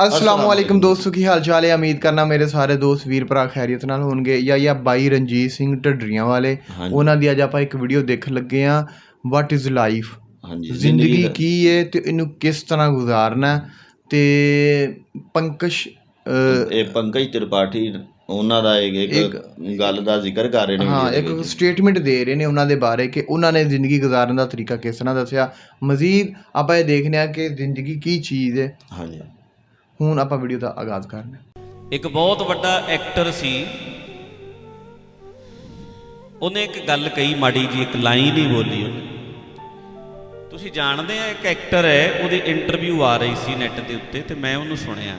ਅਸਲਾਮ ਵਾਲੇਕਮ ਦੋਸਤੋ ਕੀ ਹਾਲ ਚਾਲ ਹੈ ਉਮੀਦ ਕਰਨਾ ਮੇਰੇ ਸਾਰੇ ਦੋਸਤ ਵੀਰ ਭਰਾ ਖੈਰੀਅਤ ਨਾਲ ਹੋਣਗੇ ਜਾਂ ਜਾਂ ਬਾਈ ਰਣਜੀਤ ਸਿੰਘ ਢੱਡਰੀਆਂ ਵਾਲੇ। ਉਹਨਾਂ ਦੀ ਅੱਜ ਆਪਾਂ ਇੱਕ ਵੀਡੀਓ ਦੇਖਣ ਲੱਗੇ ਆ ਵਾਟ ਇਜ਼ ਲਾਈਫ ਹਾਂਜੀ ਜ਼ਿੰਦਗੀ ਕੀ ਹੈ ਤੇ ਇਹਨੂੰ ਕਿਸ ਤਰ੍ਹਾਂ ਗੁਜ਼ਾਰਨਾ ਤੇ ਅਹ, ਇਹ ਪੰਕਜ ਤ੍ਰਿਪਾਠੀ ਉਹਨਾਂ ਦਾ ਇੱਕ ਗੱਲ ਦਾ ਜ਼ਿਕਰ ਕਰ ਰਹੇ ਨੇ ਹਾਂ ਇੱਕ। ਸਟੇਟਮੈਂਟ ਦੇ ਰਹੇ ਨੇ ਉਹਨਾਂ ਦੇ ਬਾਰੇ ਕਿ ਉਹਨਾਂ ਨੇ ਜ਼ਿੰਦਗੀ ਗੁਜ਼ਾਰਨ ਦਾ ਤਰੀਕਾ ਕਿਸ ਤਰ੍ਹਾਂ ਦੱਸਿਆ ਮਜ਼ੀਦ ਆਪਾਂ ਇਹ ਦੇਖਦੇ ਆ ਕਿ ਜ਼ਿੰਦਗੀ ਕੀ ਚੀਜ਼ ਹੈ ਹਾਂਜੀ ਹੁਣ ਆਪਾਂ ਵੀਡੀਓ ਦਾ ਆਗਾਜ਼ ਕਰਨਾ ਇੱਕ ਬਹੁਤ ਵੱਡਾ ਐਕਟਰ ਸੀ। ਉਹਨੇ ਇੱਕ ਗੱਲ ਕਹੀ ਮਾੜੀ ਜੀ ਇੱਕ ਲਾਈਨ ਹੀ ਬੋਲੀ ਉਹਨੇ। ਤੁਸੀਂ ਜਾਣਦੇ ਆ ਇੱਕ ਐਕਟਰ ਹੈ, ਉਹਦੀ ਇੰਟਰਵਿਊ ਆ ਰਹੀ ਸੀ ਨੈਟ ਦੇ ਉੱਤੇ ਤੇ ਮੈਂ ਉਹਨੂੰ ਸੁਣਿਆ।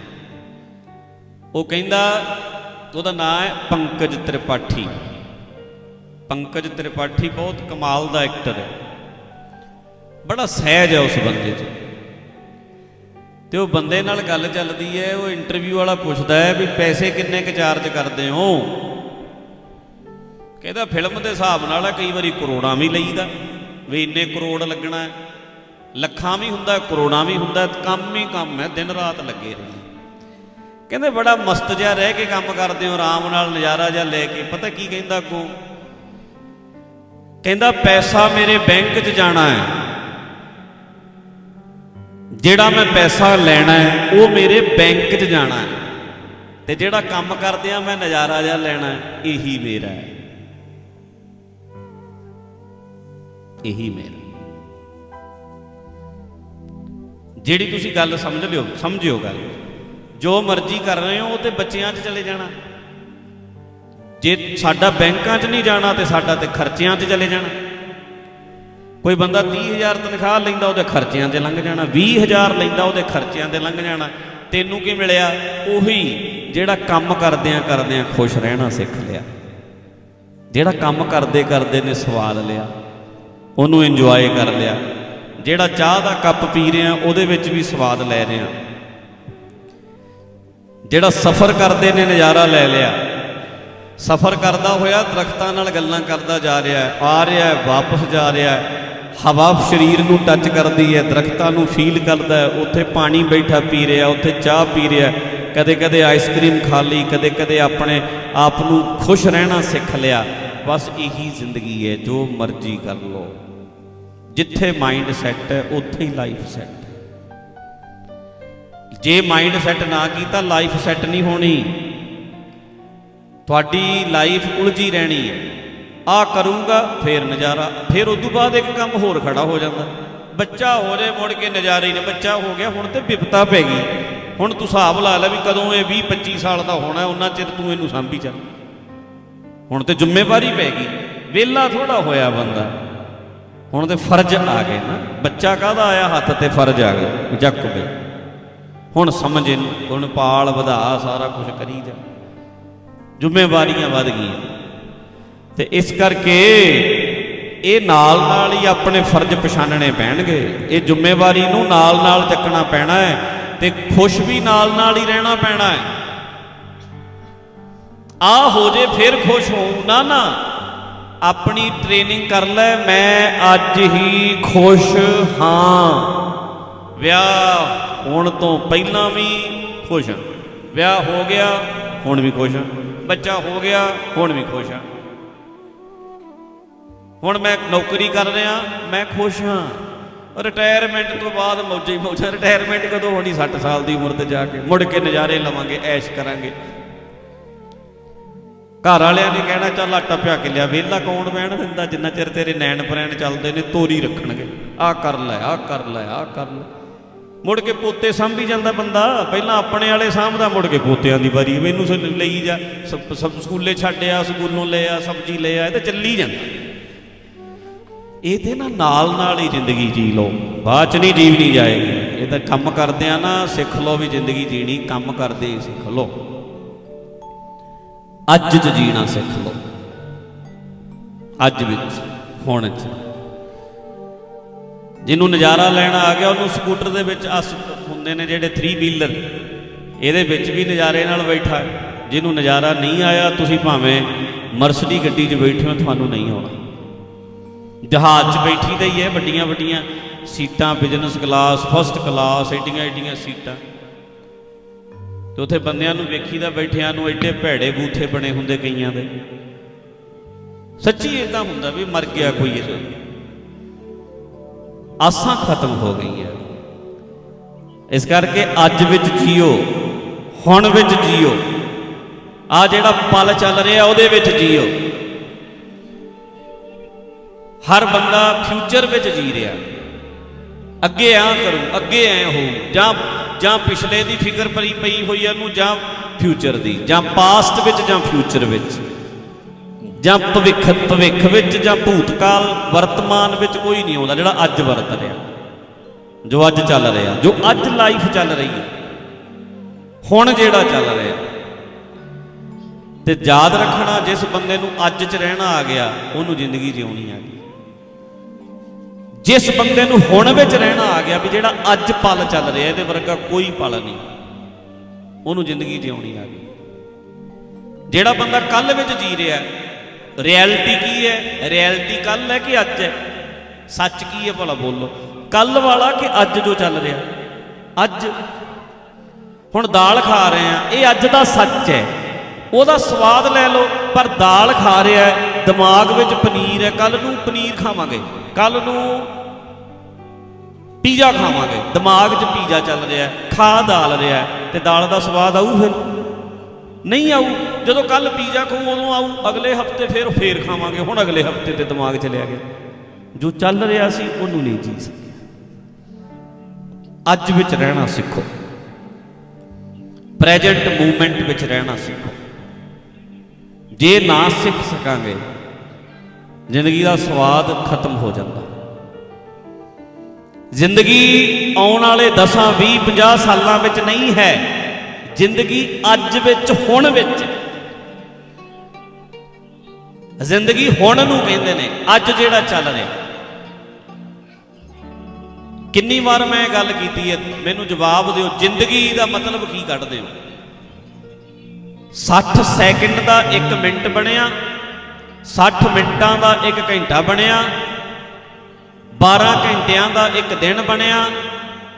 ਉਹ ਕਹਿੰਦਾ, ਉਹਦਾ ਨਾਮ ਹੈ ਪੰਕਜ ਤ੍ਰਿਪਾਠੀ। ਪੰਕਜ ਤ੍ਰਿਪਾਠੀ ਬਹੁਤ ਕਮਾਲ ਦਾ ਐਕਟਰ ਹੈ। ਬੜਾ ਸਹਿਜ ਹੈ ਉਸ ਬੰਦੇ 'ਚ। ਤੇ ਉਹ ਬੰਦੇ ਨਾਲ ਗੱਲ ਚੱਲਦੀ ਹੈ, ਉਹ ਇੰਟਰਵਿਊ ਵਾਲਾ ਪੁੱਛਦਾ ਹੈ ਵੀ ਪੈਸੇ ਕਿੰਨੇ ਕੁ ਚਾਰਜ ਕਰਦੇ ਹੋ? ਕਹਿੰਦਾ ਫਿਲਮ ਦੇ ਹਿਸਾਬ ਨਾਲ ਹੈ ਕਈ ਵਾਰੀ ਕਰੋੜਾਂ ਵੀ ਲਈਦਾ, ਵੀ ਇੰਨੇ ਕਰੋੜ ਲੱਗਣਾ ਹੈ। ਲੱਖਾਂ ਵੀ ਹੁੰਦਾ, ਕਰੋੜਾਂ ਵੀ ਹੁੰਦਾ, ਕੰਮ ਹੀ ਕੰਮ ਹੈ, ਦਿਨ ਰਾਤ ਲੱਗੇ ਰਹਿੰਦੇ। ਕਹਿੰਦੇ ਬੜਾ ਮਸਤ ਜਿਹਾ ਰਹਿ ਕੇ ਕੰਮ ਕਰਦੇ ਹੋ, ਆਰਾਮ ਨਾਲ ਨਜ਼ਾਰਾ ਜਿਹਾ ਲੈ ਕੇ, ਪਤਾ ਕੀ ਕਹਿੰਦਾ ਅੱਗੋਂ? ਕਹਿੰਦਾ ਪੈਸਾ ਮੇਰੇ ਬੈਂਕ 'ਚ ਜਾਣਾ ਹੈ। ਜਿਹੜਾ ਮੈਂ ਪੈਸਾ ਲੈਣਾ ਹੈ, ਉਹ ਮੇਰੇ ਬੈਂਕ 'ਚ ਜਾਣਾ ਹੈ। ਤੇ ਜਿਹੜਾ ਕੰਮ ਕਰਦੇ ਆ, ਮੈਂ ਨਜ਼ਾਰਾ ਜਿਹਾ ਲੈਣਾ ਇਹੀ ਮੇਰਾ ਹੈ। ਇਹੀ ਮੇਰਾ ਜਿਹੜੀ ਤੁਸੀਂ ਗੱਲ ਸਮਝ ਲਿਓ, ਸਮਝਿਓ ਗੱਲ। ਜੋ ਮਰਜ਼ੀ ਕਰ ਰਹੇ ਹੋ, ਉਹ ਤੇ ਬੱਚਿਆਂ 'ਚ ਚਲੇ ਜਾਣਾ। ਜੇ ਸਾਡਾ ਬੈਂਕਾਂ 'ਚ ਨਹੀਂ ਜਾਣਾ, ਤੇ ਸਾਡਾ ਤੇ ਖਰਚਿਆਂ 'ਚ ਚਲੇ ਜਾਣਾ। ਕੋਈ ਬੰਦਾ 30000 ਤਨਖਾਹ ਲੈਂਦਾ, ਉਹਦੇ ਖਰਚਿਆਂ ਤੇ ਲੰਘ ਜਾਣਾ 20000 ਲੈਂਦਾ, ਉਹਦੇ ਖਰਚਿਆਂ ਤੇ ਲੰਘ ਜਾਣਾ। ਤੈਨੂੰ ਕੀ ਮਿਲਿਆ? ਉਹੀ ਜਿਹੜਾ ਕੰਮ ਕਰਦਿਆਂ ਕਰਦਿਆਂ ਖੁਸ਼ ਰਹਿਣਾ ਸਿੱਖ ਲਿਆ। ਜਿਹੜਾ ਕੰਮ ਕਰਦੇ ਕਰਦੇ ਨੇ ਸਵਾਦ ਲਿਆ। ਉਹਨੂੰ ਇੰਜੋਏ ਕਰ ਲਿਆ। ਜਿਹੜਾ ਚਾਹ ਦਾ ਕੱਪ ਪੀ ਰਿਹਾ, ਉਹਦੇ ਵਿੱਚ ਵੀ ਸਵਾਦ ਲੈ ਰਿਹਾ। ਜਿਹੜਾ ਸਫ਼ਰ ਕਰਦੇ ਨੇ, ਨਜ਼ਾਰਾ ਲੈ ਲਿਆ। ਸਫ਼ਰ ਕਰਦਾ ਹੋਇਆ, ਦਰਖਤਾਂ ਨਾਲ ਗੱਲਾਂ ਕਰਦਾ ਜਾ ਰਿਹਾ, ਆ ਰਿਹਾ, ਵਾਪਸ ਜਾ ਰਿਹਾ। ਹਵਾ ਸਰੀਰ ਨੂੰ ਟੱਚ ਕਰਦੀ ਹੈ, ਦਰਖਤਾਂ ਨੂੰ ਫੀਲ ਕਰਦਾ ਹੈ, ਉੱਥੇ ਪਾਣੀ ਬੈਠਾ ਪੀ ਰਿਹਾ, ਉੱਥੇ ਚਾਹ ਪੀ ਰਿਹਾ ਕਦੇ ਕਦੇ ਆਈਸਕ੍ਰੀਮ ਖਾ ਲਈ ਕਦੇ ਕਦੇ ਆਪਣੇ ਆਪ ਨੂੰ ਖੁਸ਼ ਰਹਿਣਾ ਸਿੱਖ ਲਿਆ। ਬਸ ਇਹੀ ਜ਼ਿੰਦਗੀ ਹੈ, ਜੋ ਮਰਜ਼ੀ ਕਰ ਲੋ ਜਿੱਥੇ ਮਾਈਂਡ ਸੈੱਟ ਹੈ, ਉੱਥੇ ਹੀ ਲਾਈਫ ਸੈੱਟ ਜੇ ਮਾਈਂਡ ਸੈੱਟ ਨਾ ਕੀਤਾ ਲਾਈਫ ਸੈੱਟ ਨਹੀਂ ਹੋਣੀ। ਤੁਹਾਡੀ ਲਾਈਫ ਉਲਝੀ ਰਹਿਣੀ ਹੈ। ਆ ਕਰੂੰਗਾ, ਫੇਰ ਨਜ਼ਾਰਾ। ਫਿਰ ਉਸ ਤੋਂ ਬਾਅਦ ਇੱਕ ਕੰਮ ਹੋਰ ਖੜਾ ਹੋ ਜਾਂਦਾ। ਬੱਚਾ ਹੋ ਜੇ ਮੁੜ ਕੇ ਨਜ਼ਾਰੇ ਹੀ ਨੇ। ਬੱਚਾ ਹੋ ਗਿਆ, ਹੁਣ ਤੇ ਵਿਪਤਾ ਪੈ ਗਈ। ਹੁਣ ਤੂੰ ਹਿਸਾਬ ਲਾ ਲੈ ਵੀ ਕਦੋਂ ਇਹ 20 25 ਸਾਲ ਦਾ ਹੋਣਾ, ਉਹਨਾਂ ਚਿਰ ਤੂੰ ਇਹਨੂੰ ਸਾਂਭੀ ਚੱਲ। ਹੁਣ ਤੇ ਜ਼ਿੰਮੇਵਾਰੀ ਪੈ ਗਈ। ਵਿਹਲਾ ਥੋੜਾ ਹੋਇਆ ਬੰਦਾ। ਹੁਣ ਤੇ ਫਰਜ਼ ਆ ਗਏ ਨਾ। ਬੱਚਾ ਕਾਹਦਾ ਆਇਆ? ਹੱਥ ਤੇ ਫਰਜ਼ ਆ ਗਏ ਜੱਕ ਗਏ ਹੁਣ ਸਮਝ ਇਹਨੂੰ ਹੁਣ ਪਾਲ ਵਧਾ, ਸਾਰਾ ਕੁਝ ਕਰੀ ਜਾ। ਜ਼ਿੰਮੇਵਾਰੀਆਂ ਵੱਧ ਗਈਆਂ। ਤੇ ਇਸ ਕਰਕੇ ਇਹ ਨਾਲ ਨਾਲ ਹੀ ਆਪਣੇ ਫਰਜ਼ ਪਛਾਣਨੇ ਪੈਣਗੇ। ਇਹ ਜ਼ਿੰਮੇਵਾਰੀ ਨੂੰ ਨਾਲ ਨਾਲ ਚੱਕਣਾ ਪੈਣਾ ਹੈ ਤੇ ਖੁਸ਼ ਵੀ ਨਾਲ ਨਾਲ ਹੀ ਰਹਿਣਾ ਪੈਣਾ ਹੈ। ਆ ਹੋ ਜੇ ਫਿਰ ਖੁਸ਼ ਹੋਊ, ਨਾ ਨਾ, ਆਪਣੀ ਟ੍ਰੇਨਿੰਗ ਕਰ ਲੈ, ਮੈਂ ਅੱਜ ਹੀ ਖੁਸ਼ ਹਾਂ। ਵਿਆਹ ਹੋਣ ਤੋਂ ਪਹਿਲਾਂ ਵੀ ਖੁਸ਼ ਹਾਂ। ਵਿਆਹ ਹੋ ਗਿਆ, ਹੁਣ ਵੀ ਖੁਸ਼ ਹਾਂ। ਬੱਚਾ ਹੋ ਗਿਆ, ਹੁਣ ਵੀ ਖੁਸ਼ ਹਾਂ। ਹੁਣ ਮੈਂ ਨੌਕਰੀ ਕਰ ਰਿਹਾ, ਮੈਂ ਖੁਸ਼ ਹਾਂ। ਰਿਟਾਇਰਮੈਂਟ ਤੋਂ ਬਾਅਦ ਮੌਜਾਂ ਹੀ ਰਿਟਾਇਰਮੈਂਟ ਕਦੋਂ ਹੋਣੀ? 60 ਸਾਲ ਦੀ ਉਮਰ ਤੇ ਜਾ ਕੇ ਮੁੜ ਕੇ ਨਜ਼ਾਰੇ ਲਵਾਂਗੇ, ਐਸ਼ ਕਰਾਂਗੇ। ਘਰ ਵਾਲਿਆਂ ਨੇ ਕਹਿਣਾ, ਚੱਲ ਆਟਾ ਪਿਆ ਕੇ ਲਿਆ, ਵਿਹਲਾ ਕੌਣ ਬਹਿਣ ਦਿੰਦਾ? ਜਿੰਨਾ ਚਿਰ ਤੇਰੇ ਨੈਣ ਪ੍ਰੈਣ ਚੱਲਦੇ ਨੇ, ਤੋਰੀ ਰੱਖਣਗੇ। ਆਹ ਕਰ ਲੈ ਆਹ ਕਰ ਲੈ ਆਹ ਕਰ ਲੈ। ਮੁੜ ਕੇ ਪੋਤੇ ਸਾਂਭੀ ਜਾਂਦਾ ਬੰਦਾ, ਪਹਿਲਾਂ ਆਪਣੇ ਵਾਲੇ ਸਾਂਭਦਾ, ਮੁੜ ਕੇ ਪੋਤਿਆਂ ਦੀ ਵਾਰੀ। ਮੈਨੂੰ ਲਈ ਜਾ, ਸਭ ਸਭ ਸਕੂਲੇ ਛੱਡਿਆ ਸਕੂਲੋਂ ਲਿਆ ਸਬਜ਼ੀ ਲਿਆ ਇਹ ਤਾਂ ਚੱਲੀ ਜਾਂਦਾ। ਇਹ ਤੇ ਨਾ ਨਾਲ ਨਾਲ ਹੀ ਜ਼ਿੰਦਗੀ ਜੀ ਲਓ। ਬਾਅਦ ਚ ਨਹੀਂ ਜੀਵਨੀ ਜਾਏਗੀ। ਇਹ ਤਾਂ ਕੰਮ ਕਰਦੇ ਆ ਨਾ, ਸਿੱਖ ਲਓ ਵੀ ਜ਼ਿੰਦਗੀ ਜੀਣੀ, ਕੰਮ ਕਰਦੇ ਹੀ ਸਿੱਖ ਲਓ। ਅੱਜ ਚ ਜੀਣਾ ਸਿੱਖ ਲਓ। ਅੱਜ ਵਿੱਚ, ਹੁਣ ਚ। ਜਿਹਨੂੰ ਨਜ਼ਾਰਾ ਲੈਣਾ ਆ ਗਿਆ, ਉਹਨੂੰ ਸਕੂਟਰ ਦੇ ਵਿੱਚ ਅਸ ਹੁੰਦੇ ਨੇ ਜਿਹੜੇ 3 ਵੀਲਰ ਇਹਦੇ ਵਿੱਚ ਵੀ ਨਜ਼ਾਰੇ ਨਾਲ ਬੈਠਾ। ਜਿਹਨੂੰ ਨਜ਼ਾਰਾ ਨਹੀਂ ਆਇਆ, ਤੁਸੀਂ ਭਾਵੇਂ ਮਰਸਡੀ ਗੱਡੀ 'ਚ ਬੈਠੇ ਹੋ, ਤੁਹਾਨੂੰ ਨਹੀਂ ਆਉਣਾ। ਜਹਾਜ਼ 'ਚ ਬੈਠੀ ਦਾ ਹੀ ਹੈ, ਵੱਡੀਆਂ ਵੱਡੀਆਂ ਸੀਟਾਂ ਬਿਜ਼ਨਸ ਕਲਾਸ ਫਸਟ ਕਲਾਸ ਏਡੀਆਂ ਏਡੀਆਂ ਸੀਟਾਂ। ਤੇ ਉੱਥੇ ਬੰਦਿਆਂ ਨੂੰ ਵੇਖੀਦਾ, ਬੈਠਿਆਂ ਨੂੰ ਐਡੇ ਭੈੜੇ ਬੂਥੇ ਬਣੇ ਹੁੰਦੇ ਕਈਆਂ ਦੇ। ਸੱਚੀ ਇਦਾਂ ਹੁੰਦਾ ਵੀ ਮਰ ਗਿਆ ਕੋਈ ਇਹ ਆਸਾਂ ਖਤਮ ਹੋ ਗਈਆਂ। ਇਸ ਕਰਕੇ ਅੱਜ ਵਿੱਚ ਜੀਓ, ਹੁਣ ਵਿੱਚ ਜੀਓ। ਆ ਜਿਹੜਾ ਪਲ ਚੱਲ ਰਿਹਾ, ਉਹਦੇ ਵਿੱਚ ਜੀਓ। ਹਰ ਬੰਦਾ ਫਿਊਚਰ ਵਿੱਚ ਜੀ ਰਿਹਾ। ਅੱਗੇ ਆ ਕਰੂੰ, ਅੱਗੇ ਐ ਹੋ। ਜਾਂ ਜਾਂ ਪਿਛਲੇ ਦੀ ਫਿਕਰ ਪਈ ਪਈ ਹੋਈ ਹੈ ਨੂੰ, ਜਾਂ ਫਿਊਚਰ ਦੀ, ਜਾਂ ਪਾਸਟ ਵਿੱਚ, ਜਾਂ ਫਿਊਚਰ ਵਿੱਚ। ਜਾਂ ਭਵਿੱਖ ਭਵਿੱਖ ਵਿੱਚ, ਜਾਂ ਭੂਤਕਾਲ, ਵਰਤਮਾਨ ਵਿੱਚ ਕੋਈ ਨਹੀਂ ਆਉਂਦਾ, ਜਿਹੜਾ ਅੱਜ ਵਰਤ ਰਿਹਾ। ਜੋ ਅੱਜ ਚੱਲ ਰਿਹਾ, ਜੋ ਅੱਜ ਲਾਈਫ ਚੱਲ ਰਹੀ ਹੈ। ਹੁਣ ਜਿਹੜਾ ਚੱਲ ਰਿਹਾ। ਤੇ ਯਾਦ ਰੱਖਣਾ, ਜਿਸ ਬੰਦੇ ਨੂੰ ਅੱਜ 'ਚ ਰਹਿਣਾ ਆ ਗਿਆ, ਉਹਨੂੰ ਜ਼ਿੰਦਗੀ ਜਿਉਣੀ ਆ ਗਈ। ਜਿਸ ਬੰਦੇ ਨੂੰ ਹੁਣ ਵਿੱਚ ਰਹਿਣਾ ਆ ਗਿਆ ਵੀ ਜਿਹੜਾ ਅੱਜ ਪਲ ਚੱਲ ਰਿਹਾ, ਇਹਦੇ ਵਰਗਾ ਕੋਈ ਪਲ ਨਹੀਂ। ਉਹਨੂੰ ਜ਼ਿੰਦਗੀ ਜਿਉਣੀ ਆ ਗਈ। ਜਿਹੜਾ ਬੰਦਾ ਕੱਲ ਵਿੱਚ ਜੀ ਰਿਹਾ, ਰਿਐਲਿਟੀ ਕੀ ਹੈ? ਰਿਐਲਿਟੀ ਕੱਲ ਹੈ ਕਿ ਅੱਜ ਹੈ? ਸੱਚ ਕੀ ਹੈ ਭਲਾ ਬੋਲੋ? ਕੱਲ ਵਾਲਾ ਕਿ ਅੱਜ ਜੋ ਚੱਲ ਰਿਹਾ? ਅੱਜ। ਹੁਣ ਦਾਲ ਖਾ ਰਹੇ ਆ ਇਹ ਅੱਜ ਦਾ ਸੱਚ ਹੈ। ਉਹਦਾ ਸਵਾਦ ਲੈ ਲਓ, ਪਰ ਦਾਲ ਖਾ ਰਿਹਾ ਹੈ ਦਿਮਾਗ ਵਿੱਚ ਪਨੀਰ ਹੈ ਕੱਲ ਨੂੰ ਪਨੀਰ ਖਾਵਾਂਗੇ। ਕੱਲ ਨੂੰ ਪੀਜ਼ਾ ਖਾਵਾਂਗੇ। ਦਿਮਾਗ 'ਚ ਪੀਜ਼ਾ ਚੱਲ ਰਿਹਾ ਖਾ ਦਾਲ ਰਿਹਾ ਤੇ ਦਾਲ ਦਾ ਸਵਾਦ ਆਊ ਫਿਰ? ਨਹੀਂ ਆਊ। ਜਦੋਂ ਕੱਲ ਪੀਜ਼ਾ ਖਾਊ, ਉਦੋਂ ਆਊ। ਅਗਲੇ ਹਫ਼ਤੇ ਫਿਰ ਫੇਰ ਖਾਵਾਂਗੇ। ਹੁਣ ਅਗਲੇ ਹਫ਼ਤੇ ਤੇ ਦਿਮਾਗ ਚ ਲਿਆ ਗਿਆ। ਜੋ ਚੱਲ ਰਿਹਾ ਸੀ, ਉਹਨੂੰ ਨਹੀਂ ਜੀ ਸਕਿਆ। ਅੱਜ ਵਿੱਚ ਰਹਿਣਾ ਸਿੱਖੋ। ਪ੍ਰੈਜ਼ੈਂਟ ਮੂਵਮੈਂਟ ਵਿੱਚ ਰਹਿਣਾ ਸਿੱਖੋ। ਜੇ ਨਾ ਸਿੱਖ ਸਕਾਂਗੇ ਜ਼ਿੰਦਗੀ ਦਾ ਸਵਾਦ ਖਤਮ ਹੋ ਜਾਂਦਾ। ਜ਼ਿੰਦਗੀ ਆਉਣ ਵਾਲੇ 10 20 50 ਸਾਲਾਂ ਵਿੱਚ ਨਹੀਂ ਹੈ। ਜ਼ਿੰਦਗੀ ਅੱਜ ਵਿੱਚ, ਹੁਣ ਵਿੱਚ। ਜ਼ਿੰਦਗੀ ਹੁਣ ਨੂੰ ਕਹਿੰਦੇ ਨੇ, ਅੱਜ ਜਿਹੜਾ ਚੱਲ ਰਿਹਾ। ਕਿੰਨੀ ਵਾਰ ਮੈਂ ਗੱਲ ਕੀਤੀ ਹੈ, ਮੈਨੂੰ ਜਵਾਬ ਦਿਓ, ਜ਼ਿੰਦਗੀ ਦਾ ਮਤਲਬ ਕੀ ਕੱਢਦੇ ਹੋ? 60 ਸੈਕਿੰਡ ਦਾ 1 ਮਿੰਟ ਬਣਿਆ 60 ਮਿੰਟਾਂ ਦਾ 1 ਘੰਟਾ ਬਣਿਆ 12 ਘੰਟਿਆਂ ਦਾ 1 ਦਿਨ ਬਣਿਆ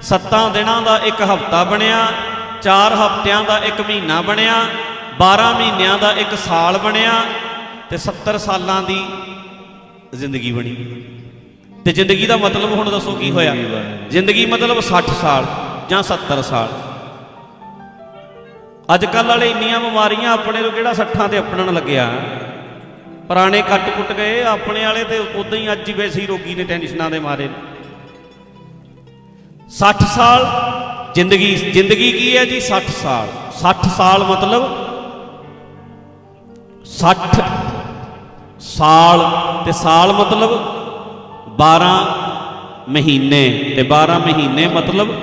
7 ਦਿਨਾਂ ਦਾ 1 ਹਫ਼ਤਾ ਬਣਿਆ 4 ਹਫ਼ਤਿਆਂ ਦਾ 1 ਮਹੀਨਾ ਬਣਿਆ 12 ਮਹੀਨਿਆਂ ਦਾ 1 ਸਾਲ ਬਣਿਆ ਤੇ 70 ਸਾਲਾਂ ਦੀ ਜ਼ਿੰਦਗੀ ਬਣੀ। ਤੇ ਜ਼ਿੰਦਗੀ ਦਾ ਮਤਲਬ ਹੁਣ ਦੱਸੋ ਕੀ ਹੋਇਆ? ਜ਼ਿੰਦਗੀ ਮਤਲਬ। 60 ਸਾਲ ਜਾਂ 70 ਸਾਲ। ਅੱਜ ਕੱਲ ਵਾਲੇ ਇੰਨੀਆਂ ਬਿਮਾਰੀਆਂ ਆਪਣੇ ਨੂੰ ਕਿਹੜਾ 60 ਤੇ ਆਪਣਨ ਲੱਗਿਆ? ਪੁਰਾਣੇ ਕੱਟ ਕੁੱਟ ਗਏ, ਆਪਣੇ ਵਾਲੇ ਤੇ ਉਦਾਂ ਹੀ ਅੱਜ ਹੀ ਵੈਸੇ ਹੀ ਰੋਗੀ ਨੇ ਟੈਨਸ਼ਨਾਂ ਦੇ ਮਾਰੇ 60 ਸਾਲ ਜ਼ਿੰਦਗੀ ਜ਼ਿੰਦਗੀ ਕੀ ਹੈ ਜੀ? 60 ਸਾਲ। 60 ਸਾਲ ਮਤਲਬ 60 ਸਾਲ ਤੇ ਸਾਲ ਮਤਲਬ 12 ਮਹੀਨੇ ਤੇ 12 ਮਹੀਨੇ ਮਤਲਬ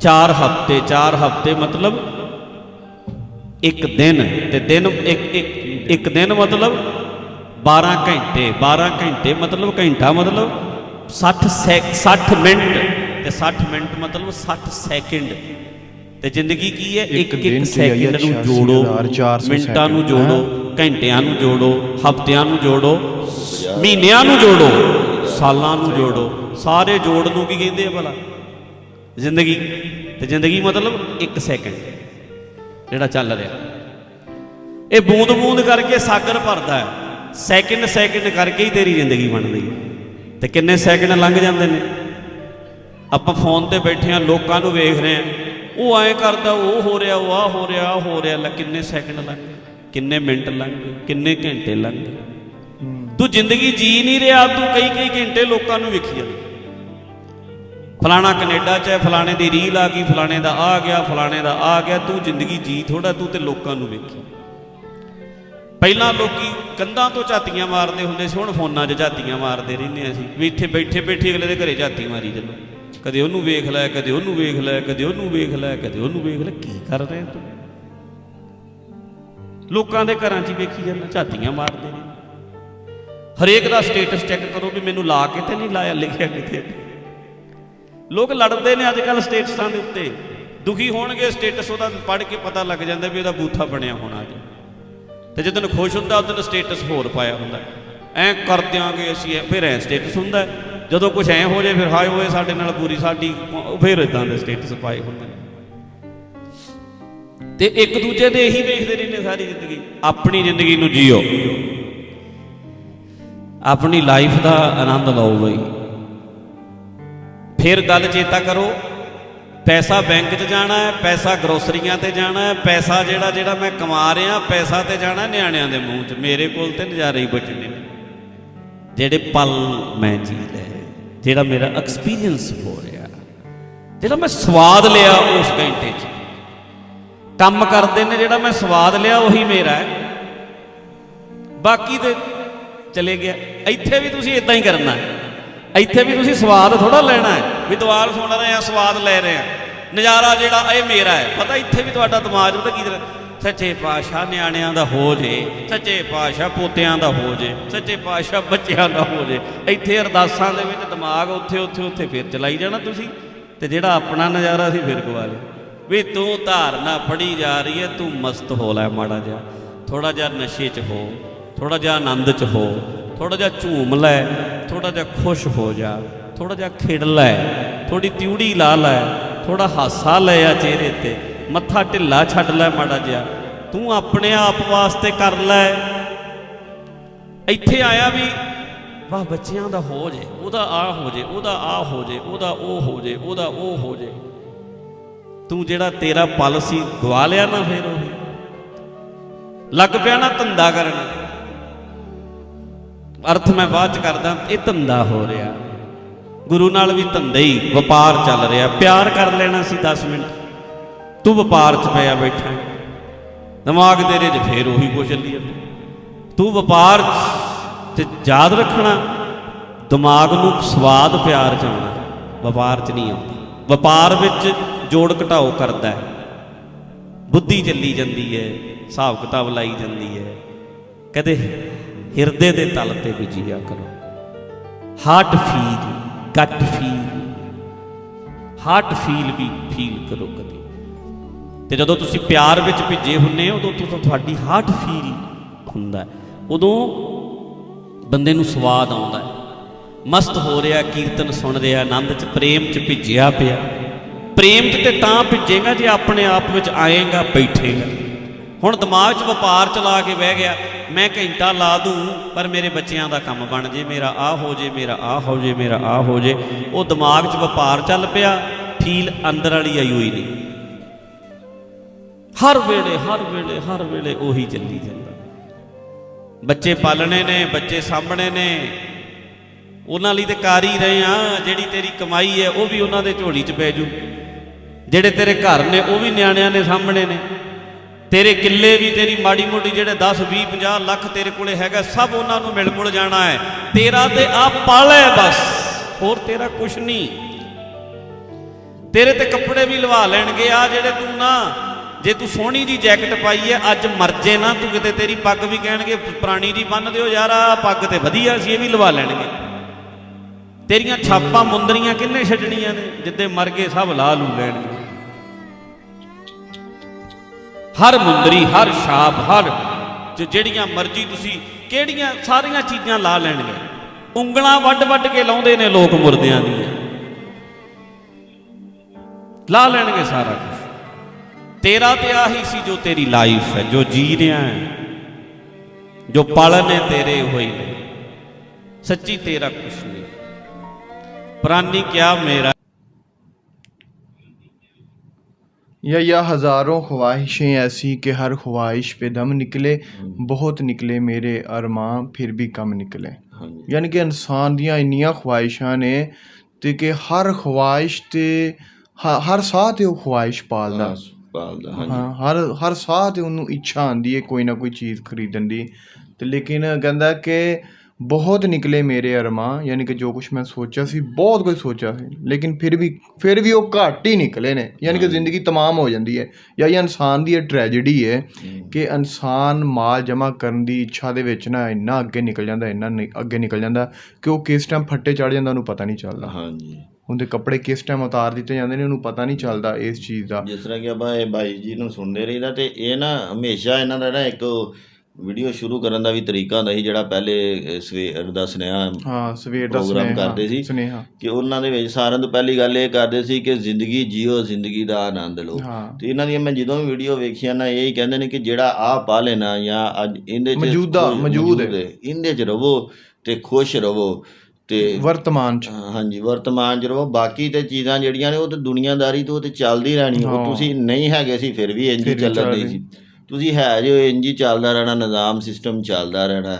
4 ਹਫ਼ਤੇ। 4 ਹਫ਼ਤੇ ਮਤਲਬ ਇੱਕ ਦਿਨ ਤੇ ਦਿਨ ਇੱਕ ਇੱਕ ਦਿਨ ਮਤਲਬ 12 ਘੰਟੇ 12 ਘੰਟੇ ਮਤਲਬ ਘੰਟਾ ਮਤਲਬ 60 ਸੈਕ 60 ਮਿੰਟ ਤੇ 60 ਮਿੰਟ ਮਤਲਬ 60 ਸੈਕਿੰਡ। ਤੇ ਜ਼ਿੰਦਗੀ ਕੀ ਹੈ? ਇੱਕ ਇੱਕ ਇੱਕ ਸੈਕਿੰਡ ਨੂੰ 86,400 ਜੋੜੋ ਮਿੰਟਾਂ ਨੂੰ? ਜੋੜੋ ਘੰਟਿਆਂ ਨੂੰ ਜੋੜੋ ਹਫ਼ਤਿਆਂ ਨੂੰ ਜੋੜੋ ਮਹੀਨਿਆਂ ਨੂੰ ਜੋੜੋ ਸਾਲਾਂ ਨੂੰ ਜੋੜੋ। ਸਾਰੇ ਜੋੜ ਨੂੰ ਕੀ ਕਹਿੰਦੇ ਆ ਭਲਾ? ਜ਼ਿੰਦਗੀ। ਤੇ ਜ਼ਿੰਦਗੀ ਮਤਲਬ 1 ਸੈਕਿੰਡ ਜਿਹੜਾ ਚੱਲ ਰਿਹਾ। ਇਹ ਬੂੰਦ ਬੂੰਦ ਕਰਕੇ ਸਾਗਰ ਭਰਦਾ ਹੈ। ਸੈਕਿੰਡ ਸੈਕਿੰਡ ਕਰਕੇ ਹੀ ਤੇਰੀ ਜ਼ਿੰਦਗੀ ਬਣਦੀ ਹੈ। ਤੇ ਕਿੰਨੇ ਸੈਕਿੰਡ ਲੰਘ ਜਾਂਦੇ ਨੇ? ਆਪਾਂ ਫੋਨ ਤੇ ਬੈਠੇ ਆ ਲੋਕਾਂ ਨੂੰ ਵੇਖ ਰਹੇ ਆ ਉਹ ਐਂ ਕਰਦਾ, ਉਹ ਹੋ ਰਿਹਾ, ਉਹ ਆ ਹੋ ਰਿਹਾ, ਆ ਹੋ ਰਿਹਾ। ਲੈ ਕਿੰਨੇ ਸੈਕਿੰਡ ਲੰਘ, ਕਿੰਨੇ ਮਿੰਟ ਲੰਘ, ਕਿੰਨੇ ਘੰਟੇ ਲੰਘ? ਤੂੰ ਜ਼ਿੰਦਗੀ ਜੀ ਨਹੀਂ ਰਿਹਾ, ਤੂੰ ਕਈ ਕਈ ਘੰਟੇ ਲੋਕਾਂ ਨੂੰ ਵੇਖੀ ਜਾਂਦਾ। ਫਲਾਣਾ ਕੈਨੇਡਾ 'ਚ ਹੈ, ਫਲਾਣੇ ਦੀ ਰੀਲ ਆ ਗਈ, ਫਲਾਣੇ ਦਾ ਆ ਗਿਆ, ਫਲਾਣੇ ਦਾ ਆ ਗਿਆ। ਤੂੰ ਜ਼ਿੰਦਗੀ ਜੀ ਥੋੜਾ ਤੂੰ ਤੇ ਲੋਕਾਂ ਨੂੰ ਵੇਖੀ। ਪਹਿਲਾਂ ਲੋਕੀ ਕੰਧਾਂ ਤੋਂ ਝਾਤੀਆਂ ਮਾਰਦੇ ਹੁੰਦੇ ਸੀ, ਹੁਣ ਫੋਨਾਂ 'ਚ ਝਾਤੀਆਂ ਮਾਰਦੇ ਰਹਿੰਦੇ ਅਸੀਂ। ਵੀ ਇੱਥੇ ਬੈਠੇ ਬੈਠੇ ਅਗਲੇ ਦੇ ਘਰੇ ਝਾਤੀ ਮਾਰੀ ਚੱਲੋ। ਕਦੇ ਉਹਨੂੰ ਵੇਖ ਲੈ, ਕਦੇ ਉਹਨੂੰ ਵੇਖ ਲੈ, ਕਦੇ ਉਹਨੂੰ ਵੇਖ ਲੈ, ਕਦੇ ਉਹਨੂੰ ਵੇਖ ਲੈ। ਕੀ ਕਰ ਰਹੇ ਤੂੰ ਲੋਕਾਂ ਦੇ ਘਰਾਂ 'ਚ ਵੇਖੀ ਜਾਂਦਾ, ਝਾਤੀਆਂ ਮਾਰਦੇ ਨੇ। ਹਰੇਕ ਦਾ ਸਟੇਟਸ ਚੈੱਕ ਕਰੋ ਵੀ ਮੈਨੂੰ ਲਾ ਕੇ ਤੇ ਨਹੀਂ ਲਾਇਆ, ਲਿਖਿਆ ਕਿਤੇ। ਲੋਕ ਲੜਦੇ ਨੇ ਅੱਜ ਕੱਲ ਸਟੇਟਸਾਂ ਦੇ ਉੱਤੇ। ਦੁਖੀ ਹੋਣਗੇ ਸਟੇਟਸ ਉਹਦਾ ਪੜ੍ਹ ਕੇ ਪਤਾ ਲੱਗ ਜਾਂਦਾ ਵੀ ਉਹਦਾ ਬੂਥਾ ਬਣਿਆ ਹੋਣਾ ਅੱਜ। ਤੇ ਜਦੋਂ ਖੁਸ਼ ਹੁੰਦਾ ਉਦੋਂ ਸਟੇਟਸ ਹੋਰ ਪਾਇਆ ਹੁੰਦਾ। ਐ ਕਰ ਦਿਆਂਗੇ ਅਸੀਂ ਫਿਰ ਐ ਸਟੇਟਸ ਹੁੰਦਾ ਜਦੋਂ ਕੁਝ ਐ ਹੋ ਜਾਏ, ਫਿਰ ਹਾਏ ਹੋਏ ਸਾਡੇ ਨਾਲ ਪੂਰੀ ਸਾਡੀ ਫਿਰ ਇਦਾਂ ਦੇ ਸਟੇਟਸ ਪਾਏ ਹੁੰਦੇ ਨੇ। ਤੇ ਇੱਕ ਦੂਜੇ ਦੇ ਇਹੀ ਵੇਖਦੇ ਰਹਿੰਦੇ ਸਾਰੀ ਜ਼ਿੰਦਗੀ। ਆਪਣੀ ਜ਼ਿੰਦਗੀ ਨੂੰ ਜੀਓ। ਆਪਣੀ ਲਾਈਫ ਦਾ ਆਨੰਦ ਲਓ ਬਈ। ਫਿਰ ਗੱਲ ਚੇਤਾ ਕਰੋ ਪੈਸਾ ਬੈਂਕ 'ਚ ਜਾਣਾ ਹੈ, ਪੈਸਾ ਗਰੋਸਰੀਆਂ ਤੇ ਜਾਣਾ ਹੈ, ਪੈਸਾ ਜਿਹੜਾ ਜਿਹੜਾ ਮੈਂ ਕਮਾ ਰਿਹਾ, ਪੈਸਾ ਤੇ ਜਾਣਾ ਨਿਆਣਿਆਂ ਦੇ ਮੂੰਹ 'ਚ। ਮੇਰੇ ਕੋਲ ਤੇ ਨਜ਼ਾਰੇ ਹੀ ਬਚਣੇ ਨੇ। ਜਿਹੜੇ ਪਲ ਮੈਂ ਜੀ ਲਏ ਜਿਹੜਾ ਮੇਰਾ ਐਕਸਪੀਰੀਅੰਸ ਹੋ ਰਿਹਾ, ਜਿਹੜਾ ਮੈਂ ਸਵਾਦ ਲਿਆ ਉਸ ਘੰਟੇ 'ਚ। ਕੰਮ ਕਰਦੇ ਨੇ, ਜਿਹੜਾ ਮੈਂ ਸਵਾਦ ਲਿਆ ਉਹੀ ਮੇਰਾ ਹੈ। ਬਾਕੀ ਤੇ ਚਲੇ ਗਿਆ। ਇੱਥੇ ਵੀ ਤੁਸੀਂ ਇਦਾਂ ਹੀ ਕਰਨਾ। ਹੈ। ਇੱਥੇ ਵੀ ਤੁਸੀਂ ਸਵਾਦ ਥੋੜਾ ਲੈਣਾ ਹੈ। ਵੀ ਦੁਆਰ ਸੁਣ ਰਹੇ ਆ ਸਵਾਦ ਲੈ ਰਹੇ ਆ ਨਜ਼ਾਰਾ ਜਿਹੜਾ, ਇਹ ਮੇਰਾ ਹੈ। ਪਤਾ ਇੱਥੇ ਵੀ ਤੁਹਾਡਾ ਦਿਮਾਗ ਉਹਦਾ ਕੀ ਸੱਚੇ ਪਾਤਸ਼ਾਹ ਨਿਆਣਿਆਂ ਦਾ ਹੋ ਜੇ, ਸੱਚੇ ਪਾਤਸ਼ਾਹ ਪੋਤਿਆਂ ਦਾ ਹੋ ਜੇ, ਸੱਚੇ ਪਾਤਸ਼ਾਹ ਬੱਚਿਆਂ ਦਾ ਹੋ ਜੇ। ਇੱਥੇ ਅਰਦਾਸਾਂ ਦੇ ਵਿੱਚ ਦਿਮਾਗ ਉੱਥੇ ਉੱਥੇ ਉੱਥੇ ਫਿਰ ਚਲਾਈ ਜਾਣਾ ਤੁਸੀਂ ਤੇ ਜਿਹੜਾ ਆਪਣਾ ਨਜ਼ਾਰਾ ਸੀ ਫਿਰ ਗਵਾ ਲਿਆ ਵੀ ਤੂੰ ਧਾਰਨਾ ਫੜੀ ਜਾ ਰਹੀ ਹੈ, ਤੂੰ ਮਸਤ ਹੋ ਲੈ ਮਾੜਾ ਜਿਹਾ। ਥੋੜਾ ਜਿਹਾ ਨਸ਼ੇ 'ਚ ਹੋ ਥੋੜਾ ਜਿਹਾ ਆਨੰਦ 'ਚ ਹੋ ਥੋੜਾ ਜਿਹਾ ਝੂਮ ਲੈ ਥੋੜਾ ਜਿਹਾ ਖੁਸ਼ ਹੋ ਜਾ ਥੋੜਾ ਜਿਹਾ ਖਿੜ ਲੈ ਥੋੜੀ ਤਿਉੜੀ ਲਾ ਲੈ ਥੋੜਾ ਹਾਸਾ ਲੈ ਆ ਚਿਹਰੇ ਤੇ, ਮੱਥਾ ਢਿੱਲਾ ਛੱਡ ਲੈ ਮਾੜਾ ਜਿਹਾ, ਤੂੰ ਆਪਣੇ ਆਪ ਵਾਸਤੇ ਕਰ ਲੈ। ਇੱਥੇ ਆਇਆ ਵੀ, ਵਾਹ ਬੱਚਿਆਂ ਦਾ ਹੋ ਜੇ, ਉਹਦਾ ਆ ਹੋ ਜੇ, ਉਹਦਾ ਆ ਹੋ ਜੇ, ਉਹਦਾ ਉਹ ਹੋ ਜੇ, ਉਹਦਾ ਉਹ ਹੋ ਜੇ। ਤੂੰ ਜਿਹੜਾ ਤੇਰਾ ਪਲ ਸੀ, ਗਵਾ ਲਿਆ ਨਾ ਫੇਰ ਉਹ। ਲੱਗ ਪਿਆ ਨਾ ਧੰਦਾ ਕਰਨ। ਅਰਥ ਮੈਂ ਬਾਅਦ ਚ ਕਰਦਾ, ਇਹ ਧੰਦਾ ਹੋ ਰਿਹਾ। ਗੁਰੂ ਨਾਲ ਵੀ ਧੰਦਾ ਹੀ ਵਪਾਰ ਚੱਲ ਰਿਹਾ। ਪਿਆਰ ਕਰ ਲੈਣਾ ਸੀ 10 ਮਿੰਟ। ਤੂੰ ਵਪਾਰ ਚ ਪਿਆ ਬੈਠਾ ਦਿਮਾਗ ਤੇਰੇ 'ਚ ਫੇਰ ਉਹੀ ਕੁਛ ਚੱਲੀ ਜਾਂਦਾ। ਤੂੰ ਵਪਾਰ 'ਚ ਤੇ ਯਾਦ ਰੱਖਣਾ। ਦਿਮਾਗ ਨੂੰ ਸਵਾਦ ਪਿਆਰ ਚ ਆਉਣਾ। ਵਪਾਰ 'ਚ ਨਹੀਂ ਆਉਂਦਾ। ਵਪਾਰ ਵਿੱਚ ਜੋੜ ਘਟਾਓ ਕਰਦਾ ਹੈ। ਬੁੱਧੀ ਚੱਲੀ ਜਾਂਦੀ ਹੈ। ਹਿਸਾਬ ਕਿਤਾਬ ਲਾਈ ਜਾਂਦੀ ਹੈ। ਕਦੇ ਹਿਰਦੇ ਦੇ ਤਲ ਤੇ ਵੀ ਜੀਆ ਕਰੋ। Heart feel cut feel, heart feel ਵੀ ਫੀਲ ਕਰੋ ਕਦੇ। ਤੇ ਜਦੋਂ ਤੁਸੀਂ ਪਿਆਰ ਵਿੱਚ ਭਿੱਜੇ ਹੁੰਨੇ ਹੋ, ਉਦੋਂ ਤੋਂ ਤੁਹਾਡੀ ਹਾਰਟ ਫੀਲ ਹੁੰਦਾ ਹੈ। ਉਦੋਂ ਬੰਦੇ ਨੂੰ ਸਵਾਦ ਆਉਂਦਾ ਹੈ। ਮਸਤ ਹੋ ਰਿਹਾ, ਕੀਰਤਨ ਸੁਣ ਰਿਹਾ, ਆਨੰਦ ਚ, ਪ੍ਰੇਮ ਚ ਭਿੱਜਿਆ ਪਿਆ। ਪ੍ਰੇਮ ਚ ਤੇ ਤਾਂ ਭਿੱਜੇਗਾ ਜੇ ਆਪਣੇ ਆਪ ਵਿੱਚ ਆਏਗਾ, ਬੈਠੇਗਾ। ਹੁਣ ਦਿਮਾਗ 'ਚ ਵਪਾਰ ਚਲਾ ਕੇ ਬਹਿ ਗਿਆ ਮੈਂ ਘੰਟਾ ਲਾ ਦੂੰ, ਪਰ ਮੇਰੇ ਬੱਚਿਆਂ ਦਾ ਕੰਮ ਬਣ ਜੇ, ਮੇਰਾ ਆ ਹੋ ਜੇ, ਮੇਰਾ ਆ ਹੋ ਜੇ, ਮੇਰਾ ਆ ਹੋ ਜੇ। ਉਹ ਦਿਮਾਗ 'ਚ ਵਪਾਰ ਚੱਲ ਪਿਆ, ਫੀਲ ਅੰਦਰ ਵਾਲੀ ਆਈ ਹੋਈ ਨਹੀਂ। ਹਰ ਵੇਲੇ ਹਰ ਵੇਲੇ ਹਰ ਵੇਲੇ ਉਹੀ ਚੱਲੀ ਜਾਂਦਾ। ਬੱਚੇ ਪਾਲਣੇ ਨੇ, ਬੱਚੇ ਸਾਂਭਣੇ ਨੇ। ਉਹਨਾਂ ਲਈ ਤੇ ਕਰ ਹੀ ਰਹੇ ਆ ਜਿਹੜੀ ਤੇਰੀ ਕਮਾਈ ਹੈ, ਉਹ ਵੀ ਉਹਨਾਂ ਦੇ ਝੋਲੀ 'ਚ ਪੈ ਜੂ। ਜਿਹੜੇ ਤੇਰੇ ਘਰ ਨੇ, ਉਹ ਵੀ ਨਿਆਣਿਆਂ ਨੇ ਸਾਂਭਣੇ ਨੇ। ਤੇਰੇ ਕਿੱਲੇ ਵੀ ਤੇਰੀ ਮਾੜੀ ਮੋਟੀ ਜਿਹੜੇ 10 20 50 ਲੱਖ ਤੇਰੇ ਕੋਲੇ ਹੈਗਾ, ਸਭ ਉਹਨਾਂ ਨੂੰ ਮਿਲ ਮੁਲ ਜਾਣਾ ਹੈ। ਤੇਰਾ ਤੇ ਆ ਪਲ ਹੈ ਬਸ। ਹੋਰ ਤੇਰਾ ਕੁਛ ਨਹੀਂ। ਤੇਰੇ ਤੇ ਕੱਪੜੇ ਵੀ ਲਵਾ ਲੈਣਗੇ। ਆ ਜਿਹੜੇ ਤੂੰ ਨਾ, ਜੇ ਤੂੰ ਸੋਹਣੀ ਜੀ ਜੈਕਟ ਪਾਈ ਹੈ, ਅੱਜ ਮਰਜੇ ਨਾ, ਤੂੰ ਕਿਤੇ ਤੇਰੀ ਪੱਗ ਵੀ ਕਹਿਣਗੇ, ਪੁਰਾਣੀ ਜੀ ਬੰਨ ਦਿਓ, ਯਾਰ ਆ ਪੱਗ ਤੇ ਵਧੀਆ ਸੀ, ਇਹ ਵੀ ਲਵਾ ਲੈਣਗੇ। ਤੇਰੀਆਂ ਛਾਪਾਂ ਮੁੰਦਰੀਆਂ ਕਿੰਨੇ ਛੱਡਣੀਆਂ ਨੇ, ਜਿੱਦੇ ਮਰ ਗਏ ਸਭ ਲਾ ਲੂ ਲੈਣਗੇ। ਹਰ ਮੁੰਦਰੀ, ਹਰ ਛਾਪ ਹਰ ਜਿਹੜੀਆਂ ਮਰਜ਼ੀ ਤੁਸੀਂ ਕਿਹੜੀਆਂ ਸਾਰੀਆਂ ਚੀਜ਼ਾਂ ਲਾ ਲੈਣਗੇ। ਉਂਗਲਾਂ ਵੱਡ ਵੱਡ ਕੇ ਲਾਉਂਦੇ ਨੇ ਲੋਕ ਮੁਰਦਿਆਂ ਦੀਆਂ। ਲਾ ਲੈਣਗੇ ਸਾਰਾ ਕੁਝ ਤੇਰਾ ਤੇ ਆਹੀ ਸੀ ਜੋ ਤੇਰੀ ਲਾਈਫ ਹੈ, ਜੋ ਜੀ ਰਿਹਾ ਹੈ, ਜੋ ਪਲ ਨੇ ਤੇਰੇ ਹੋਏ ਨੇ। ਸੱਚੀ ਤੇਰਾ ਕੁਛ ਨਹੀਂ। ਪ੍ਰਾਨੀ ਕਿਆ ਮੇਰਾ या या हज़ारों ख्वाहिशें ऐसी कि हर ख्वाहिश पे दम निकले बहुत निकले मेरे अरमां फिर भी कम निकले ਹਾਂਜੀ ਯਾਨੀ ਕਿ ਇਨਸਾਨ ਦੀਆਂ ਇੰਨੀਆਂ ਖੁਆਇਸ਼ਾਂ ਨੇ ਤੇ ਕਿ ਹਰ ਖੁਆਇਸ਼ ਤੇ ਹ- ਹਰ ਸਾਹ ਤੇ ਉਹ ਖੁਆਇਸ਼ ਪਾਲਦਾ ਪਾਲਦਾ ਹਾਂਜੀ ਹਾਂ ਹਰ ਹਰ ਸਾਹ ਤੇ ਉਹਨੂੰ ਇੱਛਾ ਆਂਦੀ ਹੈ ਕੋਈ ਨਾ ਕੋਈ ਚੀਜ਼ ਖਰੀਦਣ ਦੀ ਤੇ ਲੇਕਿਨ ਕਹਿੰਦਾ ਕਿ ਬਹੁਤ ਨਿਕਲੇ ਮੇਰੇ ਅਰਮਾਂ ਯਾਨੀ ਕਿ ਜੋ ਕੁਝ ਮੈਂ ਸੋਚਿਆ ਸੀ ਬਹੁਤ ਕੁਝ ਸੋਚਿਆ ਸੀ। ਲੇਕਿਨ ਫਿਰ ਵੀ ਫਿਰ ਵੀ ਉਹ ਘੱਟ ਹੀ ਨਿਕਲੇ ਨੇ। ਯਾਨੀ ਕਿ ਜ਼ਿੰਦਗੀ ਤਮਾਮ ਹੋ ਜਾਂਦੀ ਹੈ। ਜਾਂ ਇਹ ਇਨਸਾਨ ਦੀ ਇਹ ਟ੍ਰੈਜੇਡੀ ਹੈ ਕਿ ਇਨਸਾਨ ਮਾਲ ਜਮ੍ਹਾਂ ਕਰਨ ਦੀ ਇੱਛਾ ਦੇ ਵਿੱਚ ਨਾ ਇੰਨਾ ਅੱਗੇ ਨਿਕਲ ਜਾਂਦਾ ਇੰਨਾ ਨਿ- ਅੱਗੇ ਨਿਕਲ ਜਾਂਦਾ ਕਿ ਉਹ ਕਿਸ ਟਾਈਮ ਫੱਟੇ ਚੜ ਜਾਂਦਾ ਉਹਨੂੰ ਪਤਾ ਨਹੀਂ ਚੱਲਦਾ। ਹਾਂਜੀ। ਉਹਦੇ ਕੱਪੜੇ ਕਿਸ ਟਾਈਮ ਉਤਾਰ ਦਿੱਤੇ ਜਾਂਦੇ ਨੇ ਉਹਨੂੰ ਪਤਾ ਨਹੀਂ ਚੱਲਦਾ ਇਸ ਚੀਜ਼ ਦਾ। ਜਿਸ ਤਰ੍ਹਾਂ ਕਿ ਆਪਾਂ ਇਹ ਬਾਈ ਜੀ ਨੂੰ ਸੁਣਦੇ ਰਹੀਦਾ ਤੇ ਇਹ ਨਾ ਹਮੇਸ਼ਾ ਇਹਨਾਂ ਦਾ ਨਾ ਇੱਕ ਵੀਡੀਓ ਸ਼ੁਰੂ ਕਰਨ ਦਾ ਵੀ ਤਰੀਕਾ ਹੁੰਦਾ ਸੀ ਜਿਹੜਾ ਪਹਿਲੇ ਸਵੇਰ ਦਾ ਸੁਨੇਹਾ ਹਾਂ ਸਵੇਰ ਦਾ ਪ੍ਰੋਗਰਾਮ ਸੁਨੇਹਾ ਕਰਦੇ ਸੀ। ਸੁਨੇਹਾ ਕਿ ਉਹਨਾਂ ਦੇ ਵਿੱਚ ਸਾਰਿਆਂ ਤੋਂ ਪਹਿਲੀ ਗੱਲ ਇਹ ਕਰਦੇ ਸੀ ਕਿ ਜ਼ਿੰਦਗੀ ਜੀਓ ਜ਼ਿੰਦਗੀ ਦਾ ਆਨੰਦ ਲਓ ਤੇ ਇਹਨਾਂ ਦੀਆਂ ਮੈਂ ਜਦੋਂ ਵੀ ਵੀਡੀਓ ਵੇਖੀਆਂ ਨਾ ਇਹ ਹੀ ਕਹਿੰਦੇ ਨੇ ਕਿ ਜਿਹੜਾ ਆ ਪਾ ਲੈਣਾ ਜਾਂ ਅੱਜ ਇਹਦੇ ਚ ਮੌਜੂਦਾ- ਮੌਜੂਦ ਹੈ। ਇਹਦੇ ਚ ਰਵੋ ਤੇ ਖੁਸ਼ ਰਵੋ ਤੇ ਵਰਤਮਾਨ ਚ ਹਾਂਜੀ ਵਰਤਮਾਨ ਚ ਰਹੋ ਬਾਕੀ ਤੇ ਚੀਜ਼ਾਂ ਜਿਹੜੀਆਂ ਨੇ ਉਹ ਤੇ ਦੁਨੀਆਦਾਰੀ ਤੋਂ ਤੇ ਚੱਲਦੀ ਰਹਿਣੀ ਉਹ। ਤੁਸੀਂ ਨਹੀਂ ਹੈਗੇ ਸੀ ਫਿਰ ਵੀ ਇੰਜ ਹੀ ਚੱਲਣ ਦੀ। ਸੀ ਤੁਸੀਂ ਹੈ ਜੋ ਇੰਜ ਹੀ ਚੱਲਦਾ ਰਹਿਣਾ ਨਿਜ਼ਾਮ ਸਿਸਟਮ ਚੱਲਦਾ ਰਹਿਣਾ।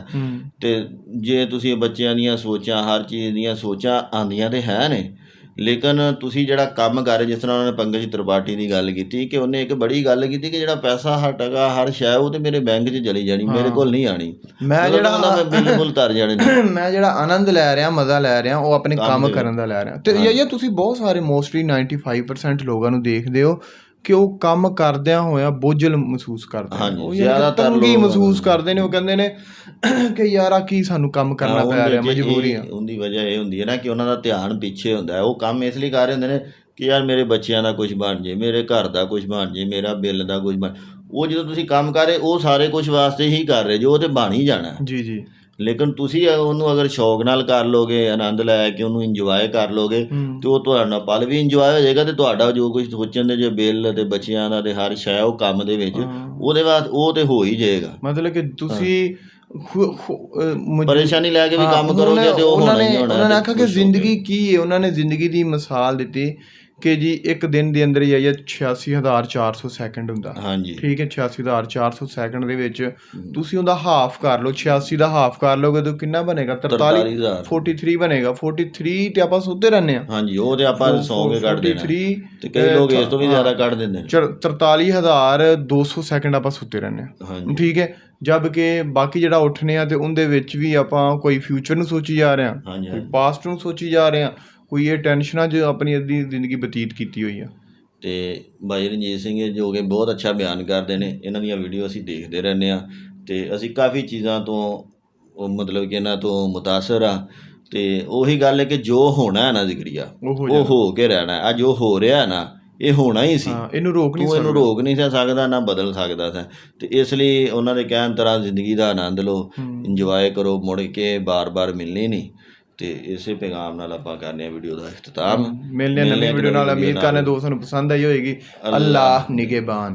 ਤੇ ਜੇ ਤੁਸੀਂ ਬੱਚਿਆਂ ਦੀਆਂ ਸੋਚਾਂ ਹਰ ਚੀਜ਼ ਦੀਆਂ ਸੋਚਾਂ ਆਂਦੀਆਂ ਤੇ ਹੈ ਨੇ ਲੇਕਿਨ ਤੁਸੀਂ ਜਿਹੜਾ ਕੰਮ ਕਰ ਜਿਸ ਤਰ੍ਹਾਂ ਉਹਨਾਂ ਨੇ ਪੰਕਜ ਤ੍ਰਿਪਾਠੀ ਦੀ ਗੱਲ ਕੀਤੀ ਕਿ ਉਹਨੇ ਇੱਕ ਬੜੀ ਗੱਲ ਕੀਤੀ ਕਿ ਜਿਹੜਾ ਪੈਸਾ ਹਰ ਟਕਾ ਹਰ ਸ਼ੈ ਉਹ ਤੇ ਮੇਰੇ ਬੈਂਕ 'ਚ ਚਲੀ ਜਾਣੀ ਮੇਰੇ ਕੋਲ ਨਹੀਂ ਆਣੀ। ਮੈਂ ਜਿਹੜਾ ਦੇ ਬਿਲਕੁਲ ਤਰ ਜਾਣੇ ਮੈਂ ਜਿਹੜਾ ਆਨੰਦ ਲੈ ਰਿਹਾ ਮਜ਼ਾ ਲੈ ਰਿਹਾ ਉਹ ਆਪਣੇ ਕੰਮ ਕਰਨ ਦਾ ਲੈ ਰਿਹਾ। ਤੇ ਯਾ ਯਾ ਤੁਸੀਂ ਬਹੁਤ ਸਾਰੇ ਮੋਸਟਲੀ 95% ਲੋਕਾਂ ਨੂੰ ਦੇਖਦੇ ਹੋ। ਕਿ ਉਹ ਕੰਮ ਕਰਦਿਆਂ ਹੋਇਆ ਬੋਝਲ ਮਹਿਸੂਸ ਕਰਦੇ ਨੇ? ਉਹ ਜ਼ਿਆਦਾਤਰ ਲੋਕ- ਮਹਿਸੂਸ ਕਰਦੇ ਨੇ ਉਹ ਕਹਿੰਦੇ ਨੇ ਕਿ ਯਾਰ ਆ ਕੀ ਸਾਨੂੰ ਕੰਮ ਕਰਨਾ ਪੈ ਰਿਹਾ ਚ ਇਹ- ਮਜਬੂਰੀਆਂ। ਉਹਦੀ ਵਜ੍ਹਾ ਇਹ ਹੁੰਦੀ ਹੈ ਨਾ ਕਿ ਉਹਨਾਂ ਦਾ ਧਿਆਨ ਪਿੱਛੇ ਹੁੰਦਾ ਹੈ। ਉਹ ਕੰਮ ਇਸ ਲਈ ਕਰ ਰਹੇ ਹੁੰਦੇ ਨੇ ਕਿ ਯਾਰ ਮੇਰੇ ਬੱਚਿਆਂ ਦਾ ਕੁਝ ਬਣ ਜੇ ਮੇਰੇ ਘਰ ਦਾ ਕੁਝ ਬਣ ਜੇ ਮੇਰਾ ਬਿੱਲ ਦਾ ਕੁਝ ਬਣ ਉਹ ਜਦੋਂ ਤੁਸੀਂ ਕੰਮ ਕਰ ਰਹੇ ਉਹ ਸਾਰੇ ਕੁਝ ਵਾਸਤੇ ਹੀ ਕਰ ਰਹੇ ਜੋ ਉਹ ਤੇ ਬਣ ਹੀ ਜਾਣਾ। ਜੀ ਜੀ। ਲੇਕਿਨ ਤੁਸੀਂ ਉਹਨੂੰ ਅਗਰ ਸ਼ੌਕ ਨਾਲ ਕਰ ਲੋਗੇ ਆਨੰਦ ਲੈ ਕੇ ਉਹਨੂੰ ਇੰਜੋਏ ਕਰ ਲੋਗੇ। ਤੇ ਉਹ ਤੁਹਾਡਾ ਪਲ ਵੀ ਇੰਜੋਏ ਹੋ ਜਾਏਗਾ ਤੇ ਤੁਹਾਡਾ ਜੋ ਕੁਝ ਸੋਚਣ ਦੇ ਜੇ ਬਿੱਲ ਤੇ ਬੱਚਿਆਂ ਦਾ ਤੇ ਹਰ ਸ਼ੈ ਉਹ ਕੰਮ ਦੇ ਵਿੱਚ। ਉਹਦੇ ਬਾਅਦ ਉਹ ਤੇ ਹੋ ਹੀ ਜਾਏਗਾ ਮਤਲਬ ਕਿ ਤੁਸੀਂ ਪਰੇਸ਼ਾਨੀ ਲੈ ਕੇ ਵੀ ਕੰਮ ਕਰੋਗੇ ਤੇ ਉਹ ਹੋਣਾ ਹੀ ਹੋਣਾ ਉਹਨਾਂ ਨੇ ਆਖਿਆ ਕੇ। ਜ਼ਿੰਦਗੀ ਕੀ ਹੈ ਉਹਨਾਂ ਨੇ ਜ਼ਿੰਦਗੀ ਦੀ ਮਿਸਾਲ ਦਿੱਤੀ ਕਿ ਜੀ ਇੱਕ ਦਿਨ ਦੇ ਅੰਦਰ ਹੀ ਆਇਆ 86400 ਸੈਕਿੰਡ ਹੁੰਦਾ। ਹਾਂਜੀ। ਠੀਕ ਹੈ 86400 ਸੈਕਿੰਡ ਦੇ ਵਿੱਚ ਤੁਸੀਂ ਉਹਦਾ ਹਾਫ ਕਰ ਲਓ 86 ਦਾ ਹਾਫ ਕਰ ਲਓਗੇ ਤਾਂ ਕਿੰਨਾ ਬਣੇਗਾ? 43 43000 43 ਬਣੇਗਾ। 43 ਤੇ ਆਪਾਂ ਸੁੱਤੇ ਰਹਿੰਦੇ ਆ ਹਾਂਜੀ ਉਹ ਤੇ ਆਪਾਂ ਸੌ ਕੇ ਕੱਢ ਦੇਣਾ। 43 ਤੇ ਕਈ ਲੋਕ ਇਸ ਤੋਂ ਵੀ ਜ਼ਿਆਦਾ ਕੱਢ ਦਿੰਦੇ ਨੇ। 43200 ਸੈਕਿੰਡ ਆਪਾਂ ਸੁੱਤੇ ਰਹਿੰਦੇ ਆ ਹਾਂਜੀ। ਠੀਕ ਹੈ ਜਦ ਕਿ ਬਾਕੀ ਜਿਹੜਾ ਉੱਠਨੇ ਆ ਤੇ ਉਹਦੇ ਵਿੱਚ ਵੀ ਆਪਾਂ ਕੋਈ ਫਿਊਚਰ ਨੂੰ ਸੋਚੀ ਜਾ ਰਹੇ ਆ ਕੋਈ। ਪਾਸਟ ਨੂੰ ਸੋਚੀ ਜਾ ਰਹੇ ਆ ਕੋਈ ਇਹ ਟੈਨਸ਼ਨਾਂ 'ਚ ਆਪਣੀ ਅੱਧੀ ਜ਼ਿੰਦਗੀ ਬਤੀਤ ਕੀਤੀ ਹੋਈ ਆ? ਤੇ ਬਾਈ ਰਣਜੀਤ ਸਿੰਘ ਜੋ ਕਿ ਬਹੁਤ ਅੱਛਾ ਬਿਆਨ ਕਰਦੇ ਨੇ ਇਹਨਾਂ ਦੀਆਂ ਵੀਡੀਓ ਅਸੀਂ ਦੇਖਦੇ ਰਹਿੰਦੇ ਆ ਤੇ ਅਸੀਂ ਕਾਫੀ ਚੀਜ਼ਾਂ ਤੋਂ ਮਤਲਬ ਕਿ ਇਹਨਾਂ ਤੋਂ ਮੁਤਾਸਰ ਆ ਤੇ ਉਹੀ ਗੱਲ ਹੈ ਕਿ ਜੋ ਹੋਣਾ ਹੈ ਨਾ ਜ਼ਿਕਰੀਆ ਉਹ ਹੋ ਕੇ ਰਹਿਣਾ ਆ ਜੋ ਹੋ ਰਿਹਾ ਹੈ ਨਾ ਇਹ ਹੋਣਾ ਹੀ ਸੀ। ਇਹਨੂੰ ਰੋਕ ਨਹੀਂ ਤੂੰ ਇਹਨੂੰ ਸਕਦਾ। ਰੋਕ ਨਹੀਂ ਸਕਦਾ ਨਾ ਬਦਲ ਸਕਦਾ ਸੀ। ਤੇ ਇਸ ਲਈ ਉਹਨਾਂ ਦੇ ਕਹਿਣ ਤਰ੍ਹਾਂ ਜ਼ਿੰਦਗੀ ਦਾ ਆਨੰਦ ਲਓ। ਇੰਜੋਏ ਕਰੋ ਮੁੜ ਕੇ ਬਾਰ-ਬਾਰ ਮਿਲਣੀ ਨਹੀਂ। ਤੇ ਇਸੇ ਪੈਗਾਮ ਨਾਲ ਆਪਾਂ ਕਰਨੇ ਆ ਵੀਡੀਓ ਦਾ ਇਖਤਤਾਮ ਮਿਲਨੇ ਨਵੀਂ ਵੀਡੀਓ ਨਾਲ। ਉਮੀਦ ਨਾਲ। ਦੋਸਤਾਂ ਨੂੰ ਪਸੰਦ ਆਈ ਹੋਏਗੀ। ਅੱਲਾਹ। ਨਿਗਹਿਬਾਨ